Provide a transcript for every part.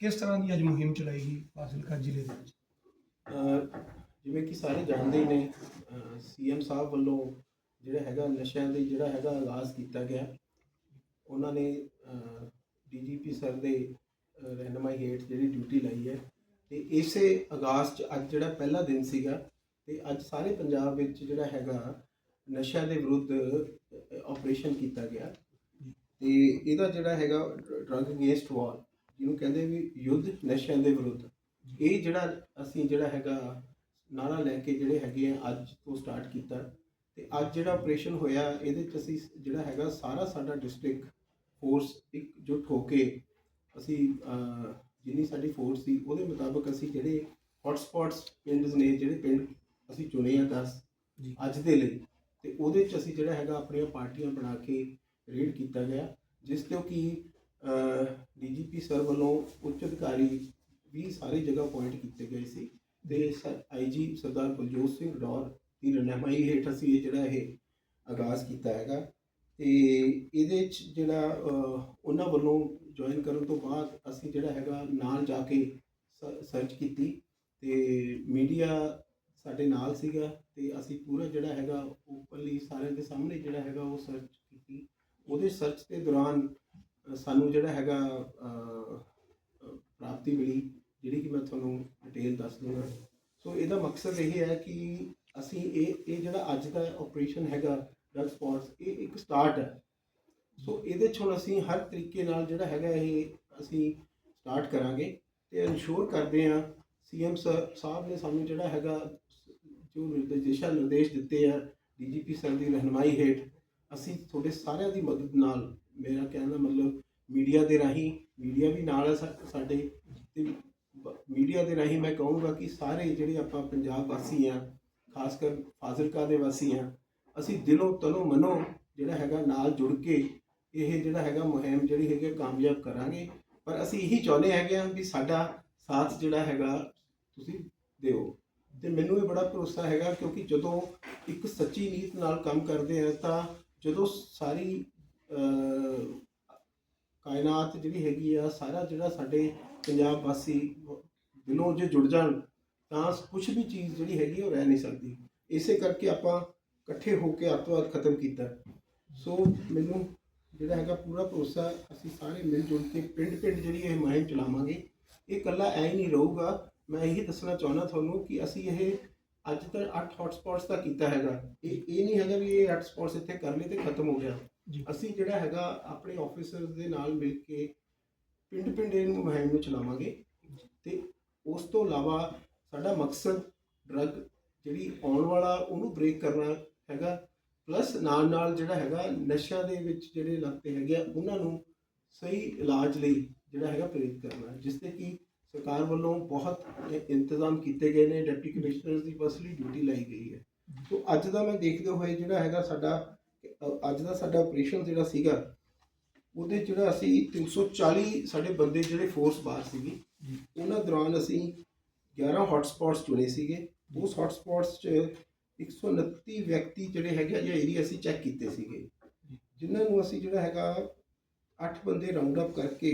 ਕਿਸ ਤਰ੍ਹਾਂ ਦੀ ਅੱਜ ਮੁਹਿੰਮ ਚਲਾਈ ਗਈ ਫਾਜ਼ਿਲਕਾ ਜ਼ਿਲ੍ਹੇ ਦੇ ਵਿੱਚ? ਅਹ ਜਿਵੇਂ ਕਿ ਸਾਰੇ ਜਾਣਦੇ ਹੀ ਨੇ ਸੀਐਮ ਸਾਹਿਬ ਵੱਲੋਂ ਜਿਹੜਾ ਹੈਗਾ ਨਸ਼ਿਆਂ ਦੇ ਜਿਹੜਾ ਹੈਗਾ ਆਗਾਜ਼ ਕੀਤਾ ਗਿਆ। ਉਹਨਾਂ ਨੇ ਡੀਜੀਪੀ ਸਰ ਦੇ ਅਹ, ਰਹਿਨੁਮਾਈ ਹੇਠ ਜਿਹੜੀ ਡਿਊਟੀ ਲਈ ਹੈ ਤੇ ਇਸੇ ਆਗਾਜ਼ 'ਚ ਅੱਜ ਜਿਹੜਾ ਪਹਿਲਾ ਦਿਨ ਸੀਗਾ ਤੇ ਅੱਜ ਸਾਰੇ ਪੰਜਾਬ ਵਿੱਚ ਜਿਹੜਾ ਹੈਗਾ ਨਸ਼ਿਆਂ ਦੇ ਵਿਰੁੱਧ ਆਪਰੇਸ਼ਨ ਕੀਤਾ ਗਿਆ। ਤੇ ਇਹਦਾ ਜਿਹੜਾ ਹੈਗਾ ਡਰੱਗ ਅਗੇਂਸਟ ਵਾਰ ਜਿਹਨੂੰ ਕਹਿੰਦੇ ਵੀ ਯੁੱਧ ਨਸ਼ਿਆਂ ਦੇ ਵਿਰੁੱਧ ਇਹ ਜਿਹੜਾ ਅਸੀਂ ਜਿਹੜਾ ਹੈਗਾ ਨਾਰਾ ਲੈ ਕੇ ਜਿਹੜੇ ਹੈਗੇ ਆ ਅੱਜ ਤੋਂ ਸਟਾਰਟ ਕੀਤਾ ਤੇ ਅੱਜ ਜਿਹੜਾ ਆਪਰੇਸ਼ਨ ਹੋਇਆ ਇਹਦੇ ਚ ਅਸੀਂ ਜਿਹੜਾ ਹੈਗਾ ਸਾਰਾ ਸਾਡਾ ਡਿਸਟ੍ਰਿਕਟ ਫੋਰਸ ਇਕਜੁੱਟ ਹੋ ਕੇ ਅਸੀਂ ਜਿੰਨੀ ਸਾਡੀ ਫੋਰਸ ਸੀ ਉਹਦੇ ਮੁਤਾਬਕ ਅਸੀਂ ਜਿਹੜੇ ਹੌਟ ਸਪੌਟਸ ਪਿੰਡਸ ਨੇ ਜਿਹੜੇ ਪਿੰਡ ਅਸੀਂ ਚੁਣੇ ਆ 10 ਜੀ। ਅੱਜ ਦੇ ਲਈ ਤੇ ਉਹਦੇ ਚ ਅਸੀਂ ਜਿਹੜਾ ਹੈਗਾ ਆਪਣੀਆਂ ਪਾਰਟੀਆਂ ਬਣਾ ਕੇ ਰੇਡ ਕੀਤਾ ਗਿਆ ਜਿਸ ਤੋਂ ਕਿ ਡੀਜੀਪੀ ਸਰ ਵੱਲੋਂ ਉੱਚ ਅਧਿਕਾਰੀ ਵੀ ਸਾਰੀ ਜਗ੍ਹਾ ਪੁਆਇੰਟ ਕੀਤੇ ਗਏ ਸੀ ਤੇ ਆਈਜੀ ਸਰਦਾਰ ਬਲਜੋਤ ਸਿੰਘ ਡੌਰ ਦੀ ਰਹਿਨਮਾਈ ਹੇਠ ਅਸੀਂ ਇਹ ਜਿਹੜਾ ਇਹ ਆਗਾਜ਼ ਕੀਤਾ ਹੈਗਾ ਤੇ ਇਹਦੇ ਚ ਜਿਹੜਾ ਉਹਨਾਂ ਵੱਲੋਂ ਜੁਆਇਨ ਕਰਨ ਤੋਂ ਬਾਅਦ ਅਸੀਂ ਜਿਹੜਾ ਹੈਗਾ ਨਾਲ ਜਾ ਕੇ ਸਰਚ ਕੀਤੀ ਤੇ ਮੀਡੀਆ ਸਾਡੇ ਨਾਲ ਸੀਗਾ ਤੇ ਅਸੀਂ ਪੂਰਾ ਜਿਹੜਾ ਹੈਗਾ ਓਪਨਲੀ ਸਾਰਿਆਂ ਦੇ ਸਾਹਮਣੇ ਜਿਹੜਾ ਹੈਗਾ ਉਹ ਸਰਚ ਕੀਤੀ। ਉਹਦੇ ਸਰਚ ਦੇ ਦੌਰਾਨ ਸਾਨੂੰ ਜਿਹੜਾ ਹੈਗਾ ਪ੍ਰਾਪਤੀ ਮਿਲੀ, ਜਿਹੜੀ ਕਿ ਮੈਂ ਤੁਹਾਨੂੰ ਡਿਟੇਲ ਦੱਸ ਦੂੰਗਾ। ਸੋ ਇਹਦਾ ਮਕਸਦ ਇਹ ਹੈ ਕਿ ਅਸੀਂ ਇਹ ਇਹ ਜਿਹੜਾ ਅੱਜ ਦਾ ਆਪਰੇਸ਼ਨ ਹੈਗਾ ਡਰਗ ਸਪੌਟਸ ਇਹ ਇੱਕ ਸਟਾਰਟ ਹੈ। ਸੋ ਇਹਦੇ 'ਚ ਹੁਣ ਅਸੀਂ ਹਰ ਤਰੀਕੇ ਨਾਲ ਜਿਹੜਾ ਹੈਗਾ ਇਹ ਅਸੀਂ ਸਟਾਰਟ ਕਰਾਂਗੇ ਤੇ ਇਨਸ਼ੋਰ ਕਰਦੇ ਹਾਂ ਸੀਐਮ ਸਾਹਿਬ ਨੇ ਸਾਨੂੰ ਜਿਹੜਾ ਹੈਗਾ, ਜੋ ਨਿਰਦੇਸ਼, ਦਿਸ਼ਾ ਨਿਰਦੇਸ਼ ਦਿੱਤੇ ਆ ਡੀਜੀਪੀ ਸਰ ਦੀ ਰਹਿਨਮਾਈ ਹੇਠ, ਅਸੀਂ ਤੁਹਾਡੇ ਸਾਰਿਆਂ ਦੀ ਮਦਦ ਨਾਲ ਮੇਰਾ ਕਹਿਣ ਦਾ ਮਤਲਬ ਮੀਡੀਆ ਦੇ ਰਾਹੀਂ ਮੀਡੀਆ ਵੀ ਨਾਲ ਹੈ ਸਾ- ਸਾਡੇ, ਤੇ ਮੀਡੀਆ ਦੇ ਰਾਹੀਂ ਮੈਂ ਕਹੂੰਗਾ ਕਿ ਸਾਰੇ ਜਿਹੜੇ ਆਪਾਂ ਪੰਜਾਬ ਵਾਸੀ ਆ, ਖਾਸ ਕਰ ਫਾਜ਼ਿਲਕਾ ਦੇ ਵਾਸੀ ਆ, ਅਸੀਂ ਦਿਲੋਂ ਤਨੋਂ ਮਨੋਂ ਜਿਹੜਾ ਹੈਗਾ ਨਾਲ ਜੁੜ ਕੇ ਇਹ ਜਿਹੜਾ ਹੈਗਾ ਮੁਹਿੰਮ ਜਿਹੜੀ ਹੈਗੀ ਆ ਕਾਮਯਾਬ ਕਰਾਂਗੇ। ਪਰ ਅਸੀਂ ਇਹੀ ਚਾਹੁੰਦੇ ਹੈਗੇ ਆ ਵੀ ਸਾਡਾ ਸਾਥ ਜਿਹੜਾ ਹੈਗਾ ਤੁਸੀਂ ਦਿਓ। ਤੇ ਮੈਨੂੰ ਇਹ ਬੜਾ ਭਰੋਸਾ ਹੈਗਾ ਕਿਉਂਕਿ ਜਦੋਂ ਇੱਕ ਸੱਚੀ ਨੀਤ ਨਾਲ ਕੰਮ ਕਰਦੇ ਆ ਤਾਂ ਜਦੋਂ ਸਾਰੀ ਕਾਇਨਾਤ ਜਿਹੜੀ ਹੈਗੀ ਆ, ਸਾਰਾ ਜਿਹੜਾ ਸਾਡੇ ਪੰਜਾਬ ਵਾਸੀ ਦਿਲੋਂ ਜੇ ਜੁੜ ਜਾਣ, ਤਾਂ ਕੁਝ ਵੀ ਚੀਜ਼ ਜਿਹੜੀ ਹੈਗੀ ਉਹ ਰਹਿ ਨਹੀਂ ਸਕਦੀ। ਇਸੇ ਕਰਕੇ ਆਪਾਂ ਇਕੱਠੇ ਹੋ ਕੇ ਅੱਤਵਾਦ ਖਤਮ ਕੀਤਾ। ਸੋ ਮੈਨੂੰ ਜਿਹੜਾ ਹੈਗਾ ਪੂਰਾ ਭਰੋਸਾ, ਅਸੀਂ ਸਾਰੇ ਮਿਲ ਜੁਲ ਕੇ ਪਿੰਡ ਪਿੰਡ ਜਿਹੜੀ ਇਹ ਮੁਹਿੰਮ ਚਲਾਵਾਂਗੇ। ਇਹ ਇਕੱਲਾ ਐ ਹੀ ਨਹੀਂ ਰਹੂਗਾ। ਮੈਂ ਇਹੀ ਦੱਸਣਾ ਚਾਹੁੰਦਾ ਤੁਹਾਨੂੰ ਕਿ ਅਸੀਂ ਇਹ ਅੱਜ ਤੱਕ 8 ਹੌਟਸਪੌਟਸ ਦਾ ਕੀਤਾ ਹੈਗਾ। ਇਹ ਇਹ ਨਹੀਂ ਹੈਗਾ ਵੀ ਇਹ 8 ਸਪੌਟਸ ਇੱਥੇ ਕਰ ਲਏ ਤੇ ਖਤਮ ਹੋ ਗਿਆ। ਜੀ। ਅਸੀਂ ਜਿਹੜਾ ਹੈਗਾ ਆਪਣੇ ਆਫੀਸਰਸ ਦੇ ਨਾਲ ਮਿਲ ਕੇ ਪਿੰਡ ਪਿੰਡ ਇਹਨੂੰ ਮੁਹਿੰਮ ਨੂੰ ਚਲਾਵਾਂਗੇ। ਤੇ ਉਸ ਤੋਂ ਇਲਾਵਾ ਸਾਡਾ ਮਕਸਦ ਡਰੱਗ ਜਿਹੜੀ ਆਉਣ ਵਾਲਾ ਉਹਨੂੰ ਬ੍ਰੇਕ ਕਰਨਾ ਹੈਗਾ। ਪਲੱਸ ਨਾਲ ਨਾਲ ਜਿਹੜਾ ਹੈਗਾ ਨਸ਼ਿਆਂ ਦੇ ਵਿੱਚ ਜਿਹੜੇ ਲੱਗਦੇ ਹੈਗੇ ਆ ਉਹਨਾਂ ਨੂੰ ਸਹੀ ਇਲਾਜ ਲਈ ਜਿਹੜਾ ਹੈਗਾ ਪ੍ਰੇਰਿਤ ਕਰਨਾ। ਜਿਸ ਤੇ ਕਿ ਸਰਕਾਰ ਵੱਲੋਂ ਬਹੁਤ ਇੰਤਜ਼ਾਮ ਕੀਤੇ ਗਏ ਨੇ ਡਿਪਟੀ ਕਮਿਸ਼ਨਰਸ ਦੀ ਪਰਸਨਲੀ ਡਿਊਟੀ ਲਾਈ ਗਈ ਹੈ। ਸੋ ਅੱਜ ਦਾ ਮੈਂ ਦੇਖਦੇ ਹੋਏ ਜਿਹੜਾ ਹੈਗਾ ਸਾਡਾ ਅੱਜ ਦਾ ਸਾਡਾ ਆਪਰੇਸ਼ਨ ਜਿਹੜਾ ਸੀਗਾ, ਉਹਦੇ ਜਿਹੜਾ ਅਸੀਂ 340 ਸਾਡੇ ਬੰਦੇ ਜਿਹੜੇ ਫੋਰਸ ਬਾਹਰ ਸੀਗੀ, ਉਹਨਾਂ ਦੌਰਾਨ ਅਸੀਂ 11 ਹੌਟਸਪੌਟਸ ਚੁਣੇ ਸੀਗੇ। ਉਸ ਹੌਟਸਪੌਟਸ 'ਚ 129 ਵਿਅਕਤੀ ਜਿਹੜੇ ਹੈਗੇ ਆ ਜਾਂ ਏਰੀਆ ਅਸੀਂ ਚੈੱਕ ਕੀਤੇ ਸੀਗੇ। ਜਿਨ੍ਹਾਂ ਨੂੰ ਅਸੀਂ ਜਿਹੜਾ ਹੈਗਾ 8 ਬੰਦੇ ਰਾਉਂਡ ਅਪ ਕਰਕੇ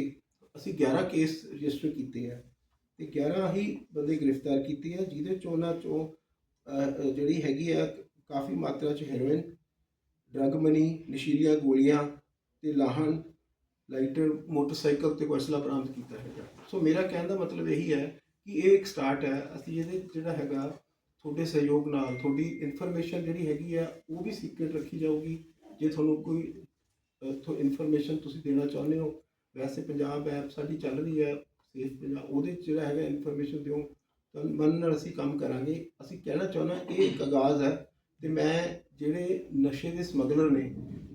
ਅਸੀਂ 11 ਕੇਸ ਰਜਿਸਟਰ ਕੀਤੇ ਆ। ਤੇ 11 ਹੀ ਬੰਦੇ ਗ੍ਰਿਫਤਾਰ ਕੀਤੇ ਆ, ਜਿਹਦੇ ਚੋਂ ਉਹਨਾਂ ਚੋਂ ਜਿਹੜੀ ਹੈਗੀ ਆ, ਕਾਫੀ ਮਾਤਰਾ ਚ ਹੈਰੋਇਨ ਡਰਗ ਮਨੀ, ਨਸ਼ੀਲੀਆਂ ਗੋਲੀਆਂ ਤੇ ਲਾਹਣ, ਲਾਈਟਰ, ਮੋਟਰਸਾਈਕਲ ਤੇ ਕੋਈ ਅਸਲਾ ਕੀਤਾ ਹੈਗਾ। ਸੋ ਮੇਰਾ ਕਹਿਣ ਦਾ ਮਤਲਬ ਇਹੀ ਹੈ ਕਿ ਇਹ ਇੱਕ ਸਟਾਰਟ ਹੈ। ਅਸੀਂ ਇਹਦੇ ਜਿਹੜਾ ਹੈਗਾ, ਤੁਹਾਡੇ ਸਹਿਯੋਗ ਨਾਲ, ਤੁਹਾਡੀ ਇਨਫੋਰਮੇਸ਼ਨ ਜਿਹੜੀ ਹੈਗੀ ਆ, ਉਹ ਵੀ ਸੀਕ੍ਰੇਟ ਰੱਖੀ ਜਾਊਗੀ। ਜੇ ਤੁਹਾਨੂੰ ਕੋਈ ਤੋਂ ਇਨਫੋਰਮੇਸ਼ਨ ਤੁਸੀਂ ਦੇਣਾ ਚਾਹੁੰਦੇ ਹੋ, ਵੈਸੇ ਪੰਜਾਬ ਐਪ ਸਾਡੀ ਚੱਲ ਰਹੀ ਹੈ, ਸੇਫ ਪੰਜਾਬ, ਉਹਦੇ 'ਚ ਜਿਹੜਾ ਹੈਗਾ ਇਨਫੋਰਮੇਸ਼ਨ ਦਿਓ। ਤਾਂ ਮਨ ਨਾਲ ਅਸੀਂ ਕੰਮ ਕਰਾਂਗੇ। ਅਸੀਂ ਕਹਿਣਾ ਚਾਹੁੰਦਾ, ਇਹ ਇੱਕ ਆਗਾਜ਼ ਹੈ ਤੇ ਮੈਂ ਜਿਹੜੇ ਨਸ਼ੇ ਦੇ ਸਮਗਲਰ ਨੇ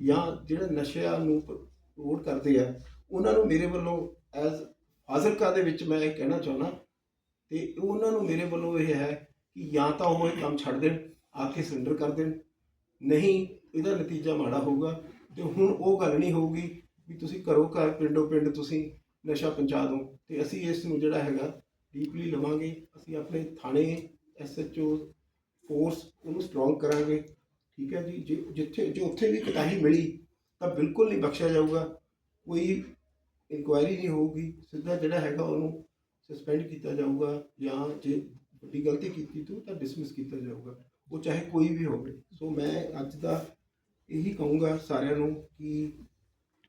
ਜਾਂ ਜਿਹੜੇ ਨਸ਼ਿਆਂ ਨੂੰ ਪ੍ਰੋਡ ਕਰਦੇ ਆ, ਉਹਨਾਂ ਨੂੰ ਮੇਰੇ ਵੱਲੋਂ ਐਜ਼ ਫਾਜ਼ਿਲਕਾ ਦੇ ਵਿੱਚ ਮੈਂ ਇਹ ਕਹਿਣਾ ਚਾਹੁੰਦਾ ਤੇ ਉਹਨਾਂ ਨੂੰ ਮੇਰੇ ਵੱਲੋਂ ਇਹ ਹੈ ਕਿ ਜਾਂ ਤਾਂ ਉਹ ਇਹ ਕੰਮ ਛੱਡ ਦੇਣ, ਆ ਕੇ ਸਰੈਂਡਰ ਕਰ ਦੇਣ। ਨਹੀਂ, ਇਹਦਾ ਨਤੀਜਾ ਮਾੜਾ ਹੋਊਗਾ ਤੇ ਹੁਣ ਉਹ ਗੱਲ ਨਹੀਂ ਹੋਊਗੀ ਵੀ ਤੁਸੀਂ ਘਰੋਂ ਘਰ, ਪਿੰਡੋਂ ਪਿੰਡ ਤੁਸੀਂ ਨਸ਼ਾ ਪਹੁੰਚਾ ਦਿਓ ਤੇ ਅਸੀਂ ਇਸ ਨੂੰ ਜਿਹੜਾ ਹੈਗਾ ਡੀਪਲੀ ਲਵਾਂਗੇ, ਅਸੀਂ ਆਪਣੇ ਥਾਣੇ ਐਸਐਚਓ ਫੋਰਸ ਉਹਨੂੰ ਸਟਰੋਂਗ ਕਰਾਂਗੇ। ਠੀਕ ਹੈ ਜੀ, ਜੇ ਜਿੱਥੇ, ਜੇ ਉੱਥੇ ਵੀ ਕਤਾਹੀ ਮਿਲੀ, ਤਾਂ ਬਿਲਕੁਲ ਨਹੀਂ ਬਖਸ਼ਿਆ ਜਾਊਗਾ। ਕੋਈ ਇਨਕੁਆਇਰੀ ਨਹੀਂ ਹੋਊਗੀ। ਸਿੱਧਾ ਜਿਹੜਾ ਹੈਗਾ ਉਹਨੂੰ ਸਸਪੈਂਡ ਕੀਤਾ ਜਾਊਗਾ ਜਾਂ ਜੇ ਵੱਡੀ ਗਲਤੀ ਕੀਤੀ ਤੂੰ, ਤਾਂ ਡਿਸਮਿਸ ਕੀਤਾ ਜਾਊਗਾ। ਉਹ ਚਾਹੇ ਕੋਈ ਵੀ ਹੋਵੇ। ਸੋ ਮੈਂ ਅੱਜ ਦਾ ਇਹੀ ਕਹੂੰਗਾ ਸਾਰਿਆਂ ਨੂੰ ਕਿ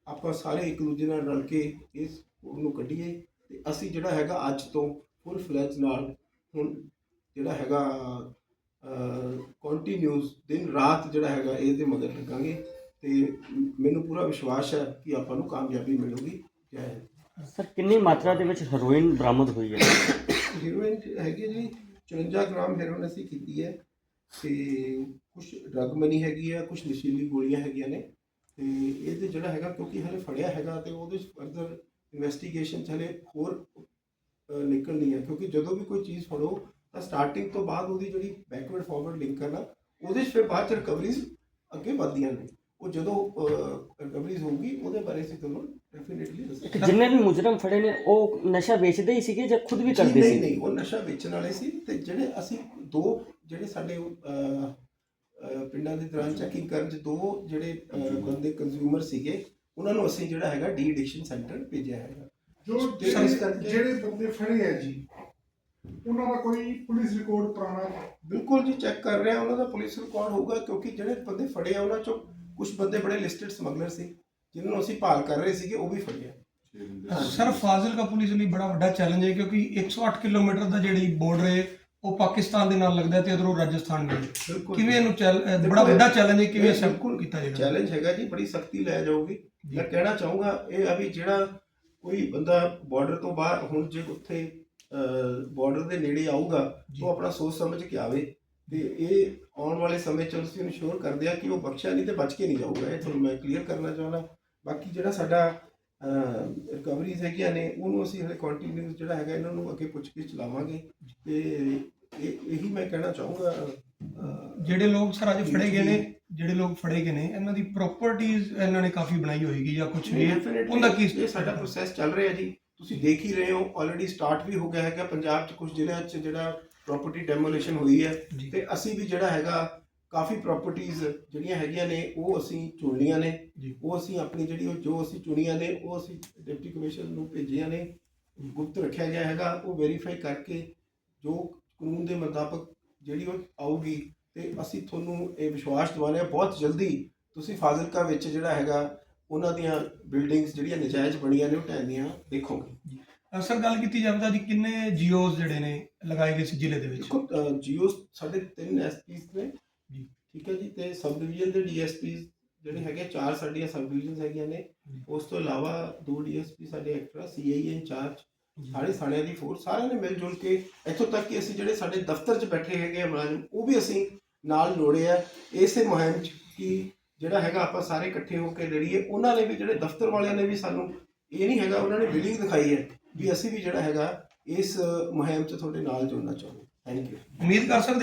ਆਪਾਂ ਸਾਰੇ ਇੱਕ ਦੂਜੇ ਨਾਲ ਰਲ ਕੇ ਇਸ ਨੂੰ ਕੱਢੀਏ ਤੇ ਅਸੀਂ ਜਿਹੜਾ ਹੈਗਾ ਅੱਜ ਤੋਂ ਫੁੱਲ ਫਲੈਜ ਨਾਲ ਹੁਣ ਜਿਹੜਾ ਹੈਗਾ ਕੰਟੀਨਿਊਸ ਦਿਨ ਰਾਤ ਜਿਹੜਾ ਹੈਗਾ ਇਹਦੇ ਮਗਰ ਲੱਗਾਂਗੇ ਤੇ ਮੈਨੂੰ ਪੂਰਾ ਵਿਸ਼ਵਾਸ ਹੈ ਕਿ ਆਪਾਂ ਨੂੰ ਕਾਮਯਾਬੀ ਮਿਲੂਗੀ। ਜੈ ਸਰ ਕਿੰਨੀ ਮਾਤਰਾ ਦੇ ਵਿੱਚ ਹੈਰੋਇਨ ਬਰਾਮਦ ਹੋਈ ਹੈ? ਹੀਰੋਇਨ ਹੈਗੀ ਜੀ 54 ਗ੍ਰਾਮ ਹੈਰੋਇਨ ਅਸੀਂ ਕੀਤੀ ਹੈ ਤੇ ਕੁਝ ਡਰਗ ਮਨੀ ਹੈਗੀ ਹੈ ਕੁਝ ਨਸ਼ੀਲੀ ਗੋਲੀਆਂ ਹੈਗੀਆਂ ਨੇ ਤੇ ਇਹਦੇ ਜਿਹੜਾ ਹੈਗਾ ਕਿਉਂਕਿ ਹਲੇ ਫੜਿਆ ਹੈਗਾ ਤੇ ਉਹਦੇ ਫਰਦਰ ਇਨਵੈਸਟੀਗੇਸ਼ਨ ਹਲੇ ਹੋਰ ਨਿਕਲਣੀ ਹੈ ਕਿਉਂਕਿ ਜਦੋਂ ਵੀ ਕੋਈ ਚੀਜ਼ ਫੜੋ ਤਾਂ ਸਟਾਰਟਿੰਗ ਤੋਂ ਬਾਅਦ ਉਹਦੀ ਜਿਹੜੀ ਬੈਕਵਰਡ ਫਾਰਵਰਡ ਲਿੰਕ ਕਰਨਾ ਉਹਦੇ 'ਚ ਫਿਰ ਬਾਅਦ ਚ ਰਿਕਵਰੀਜ਼ ਅੱਗੇ ਵਧਦੀਆਂ ਨੇ। ਉਹ ਜਦੋਂ ਰਿਕਵਰੀਜ਼ ਹੋਊਗੀ ਉਹਦੇ ਬਾਰੇ ਅਸੀਂ ਤੁਹਾਨੂੰ ਡੈਫੀਨਿਟਲੀ ਦੱਸਾਂਗੇ। ਜਿੰਨੇ ਵੀ ਮੁਜਰਮ ਫੜੇ ਨੇ ਉਹ ਨਸ਼ਾ ਵੇਚਦੇ ਹੀ ਸੀਗੇ ਜਾਂ ਖੁਦ ਵੀ ਕਰਦੇ ਨਹੀਂ ਸੀ? ਨਹੀਂ ਉਹ ਨਸ਼ਾ ਵੇਚਣ ਵਾਲੇ ਸੀ ਤੇ ਜਿਹੜੇ ਅਸੀਂ ਦੋ ਜਿਹੜੇ ਸਾਡੇ ਪਿੰਡਾਂ ਦੇ ਦੌਰਾਨ ਚੈਕਿੰਗ ਕਰਨ ਚ ਦੋ ਜਿਹੜੇ ਬੰਦੇ ਕੰਜ਼ਿਊਮਰ ਸੀਗੇ ਉਹਨਾਂ ਨੂੰ ਅਸੀਂ ਜਿਹੜਾ ਹੈਗਾ ਡੀ ਐਡਿਕਸ਼ਨ ਸੈਂਟਰ ਭੇਜਿਆ ਹੈਗਾ। ਜੋ ਜਿਹੜੇ ਬੰਦੇ ਫੜੇ ਆ ਜੀ ਉਹਨਾਂ ਦਾ ਕੋਈ ਪੁਲਿਸ ਰਿਕਾਰਡ ਪੁਰਾਣਾ ਬਿਲਕੁਲ ਜੀ ਚੈੱਕ ਕਰ ਰਹੇ ਆ ਉਹਨਾਂ ਦਾ ਪੁਲਿਸ ਰਿਕਾਰਡ ਹੋਊਗਾ ਕਿਉਂਕਿ ਜਿਹੜੇ ਬੰਦੇ ਫੜੇ ਆ ਉਹਨਾਂ ਚੋਂ ਕੁਝ ਬੰਦੇ ਬੜੇ ਲਿਸਟਡ ਸਮਗਲਰ ਸੀ ਜਿਨ੍ਹਾਂ ਨੂੰ ਅਸੀਂ ਭਾਲ ਕਰ ਰਹੇ ਸੀਗੇ ਉਹ ਵੀ ਫੜੇ ਆ। ਸਰ ਫਾਜ਼ਿਲਕਾ ਪੁਲਿਸ ਲਈ ਬੜਾ ਵੱਡਾ ਚੈਲੰਜ ਹੈ ਕਿਉਂਕਿ 108 ਕਿਲੋਮੀਟਰ ਦਾ ਜਿਹੜੀ ਬਾਰਡਰ ਹੈ ਉਹ ਪਾਕਿਸਤਾਨ ਦੇ ਨਾਲ ਲੱਗਦਾ ਤੇ ਉਧਰੋਂ ਰਾਜਸਥਾਨ ਨਾਲ। ਬਿਲਕੁਲ ਕਿਵੇਂ ਇਹਨੂੰ ਬੜਾ ਵੱਡਾ ਚੈਲੰਜ ਹੈ ਕਿਵੇਂ ਸਭ ਬਿਲਕੁਲ ਕੀਤਾ ਜਾਏਗਾ? ਚੈਲੰਜ ਹੈਗਾ ਜੀ ਬੜੀ ਸਖਤੀ ਲੈ ਜਾਊਗੀ। ਮੈਂ ਕਹਿਣਾ ਚਾਹੂੰਗਾ ਇਹ ਵੀ ਜਿਹੜਾ ਕੋਈ ਬੰਦਾ ਬਾਰਡਰ ਤੋਂ ਬਾਹਰ ਹੁਣ ਜੇ ਉੱਥੇ ਬਾਰਡਰ ਦੇ ਨੇੜੇ ਆਊਗਾ। ਉਹ ਆਪਣਾ ਸੋਚ ਸਮਝ ਕੇ ਆਵੇ। ਤੇ ਇਹ ਆਉਣ ਵਾਲੇ ਸਮੇਂ ਚ ਅਸੀਂ ਇਨਸ਼ੋਰ ਕਰਦੇ ਆ ਕਿ ਉਹ ਬਖਸ਼ਿਆ ਨਹੀਂ ਤੇ ਬਚ ਕੇ ਨਹੀਂ ਜਾਊਗਾ। ਇਹ ਤੁਹਾਨੂੰ ਮੈਂ ਕਲੀਅਰ ਕਰਨਾ ਚਾਹੁੰਦਾ। ਬਾਕੀ ਜਿਹੜਾ ਸਾਡਾ ਰਿਕਵਰੀਜ਼ ਹੈਗੀਆਂ ਨੇ ਉਹਨੂੰ ਅਸੀਂ ਹਲੇ ਕੰਟੀਨਿਊਸ ਜਿਹੜਾ ਹੈਗਾ ਇਹਨਾਂ ਨੂੰ ਅੱਗੇ ਪੁੱਛ ਕੇ ਚਲਾਵਾਂਗੇ ਤੇ ਇਹ ਇਹੀ ਮੈਂ ਕਹਿਣਾ ਚਾਹੂੰਗਾ ਜਿਹੜੇ ਲੋਕ ਸਰ ਅੱਜ ਫੜੇ ਗਏ ਨੇ ਜਿਹੜੇ ਲੋਕ ਫੜੇ ਗਏ ਨੇ ਇਹਨਾਂ ਦੀ ਪ੍ਰਾਪਰਟੀਆਂ ਇਹਨਾਂ ਨੇ ਕਾਫੀ ਬਣਾਈ ਹੋਏਗੀ ਜਾਂ ਕੁਝ ਵੀ Definitely ਉਹਦਾ ਕੀ ਸਾਡਾ ਪ੍ਰੋਸੈਸ ਚੱਲ ਰਿਹਾ ਜੀ। ਤੁਸੀਂ ਦੇਖ ਹੀ ਰਹੇ ਹੋ ਆਲਰੇਡੀ ਸਟਾਰਟ ਵੀ ਹੋ ਗਿਆ ਹੈਗਾ ਪੰਜਾਬ 'ਚ ਕੁਝ ਜ਼ਿਲ੍ਹਿਆਂ 'ਚ ਜਿਹੜਾ ਪ੍ਰਾਪਰਟੀ ਡੈਮੋਲੀਸ਼ਨ ਹੋਈ ਹੈ ਤੇ ਅਸੀਂ ਵੀ ਜਿਹੜਾ ਹੈਗਾ ਕਾਫੀ ਪ੍ਰਾਪਰਟੀਆਂ ਜਿਹੜੀਆਂ ਹੈਗੀਆਂ ਨੇ ਉਹ ਅਸੀਂ ਚੁਣ ਲਈਆਂ ਨੇ ਉਹ ਅਸੀਂ ਆਪਣੀ ਜਿਹੜੀ ਉਹ ਜੋ ਅਸੀਂ ਚੁਣੀਆਂ ਨੇ ਉਹ ਅਸੀਂ ਡਿਪਟੀ ਕਮਿਸ਼ਨਰ ਨੂੰ ਭੇਜੀਆਂ ਨੇ ਗੁਪਤ ਰੱਖਿਆ ਗਿਆ ਹੈਗਾ ਉਹ ਵੈਰੀਫਾਈ ਕਰਕੇ ਜੋ ਕਾਨੂੰਨ ਦੇ ਮੁਤਾਬਕ ਜਿਹੜੀ ਉਹ ਆਊਗੀ ਤੇ ਅਸੀਂ ਤੁਹਾਨੂੰ ਇਹ ਵਿਸ਼ਵਾਸ ਦਿਵਾਉਂਦੇ ਹਾਂ ਬਹੁਤ ਜਲਦੀ ਤੁਸੀਂ ਫਾਜ਼ਿਲਕਾ ਵਿੱਚ ਜਿਹੜਾ ਹੈਗਾ ਉਹਨਾਂ ਦੀਆਂ ਬਿਲਡਿੰਗਸ ਜਿਹੜੀਆਂ ਨਜਾਇਜ਼ ਬਣੀਆਂ ਨੇ ਉਹ ਢਹਿੰਦੀਆਂ ਦੇਖੋਗੇ। ਅਹ ਸਰ ਗੱਲ ਕੀਤੀ ਜਾਵੇ ਤਾਂ ਜੀ ਕਿੰਨੇ ਜੀਓਜ਼ ਜਿਹੜੇ ਨੇ ਲਗਾਏ ਗਏ ਸੀ ਜ਼ਿਲ੍ਹੇ ਦੇ ਵਿੱਚ? ਦੇਖੋ ਜੀਓ ਸਾਡੇ ਤਿੰਨ ਐਸਪੀਸ ਨੇ। ਜੀ। ਠੀਕ ਹੈ ਜੀ ਤੇ ਸਬ ਡਿਵੀਜ਼ਨ ਦੇ ਡੀਐਸਪੀਸ ਜਿਹੜੇ ਹੈਗੇ ਚਾਰ ਸਾਡੀਆਂ ਸਬ ਡਿਵੀਜ਼ਨਸ ਹੈਗੀਆਂ ਨੇ। ਜੀ। ਉਸ ਤੋਂ ਇਲਾਵਾ ਦੋ ਡੀਐਸਪੀ ਸਾਡੇ ਐਕਟਰਾ ਸੀਆਈਏ ਇੰਚਾਰਜ ਸਾਰੇ ਸਾਰਿਆਂ ਦੀ ਫੋਰਸ ਸਾਰਿਆਂ ਨੇ ਮਿਲ ਜੁਲ ਕੇ ਇੱਥੋਂ ਤੱਕ ਕਿ ਅਸੀਂ ਜਿਹੜੇ ਸਾਡੇ ਦਫ਼ਤਰ 'ਚ ਬੈਠੇ ਹੈਗੇ ਆ ਮੁਲਾਜ਼ਮ ਉਹ ਵੀ ਅਸੀਂ ਨਾਲ ਜੋੜੇ ਆ। ਇਸੇ ਮੁਹਿੰਮ 'ਚ ਕਿ ਜਿਹੜਾ ਹੈਗਾ ਆਪਾਂ ਸਾਰੇ ਇਕੱਠੇ ਹੋ ਕੇ ਲੜੀਏ, ਉਹਨਾਂ ਨੇ ਵੀ ਜਿਹੜੇ ਦਫ਼ਤਰ ਵਾਲਿਆਂ ਨੇ ਵੀ ਸਾਨੂੰ ਇਹ ਨਹੀਂ ਹੈਗਾ, ਉਹਨਾਂ ਨੇ ਬਿਲਿੰਗ ਦਿਖਾਈ ਹੈ ਵੀ ਅਸੀਂ ਵੀ ਜਿਹੜਾ ਹੈਗਾ ਇਸ ਮੁਹਿੰਮ 'ਚ ਤੁਹਾਡੇ ਨਾਲ ਜੁੜਨਾ ਚਾਹੁੰਦੇ ਥੈਂਕ ਯੂ ਉਮੀਦ ਕਰ ਸਕਦੇ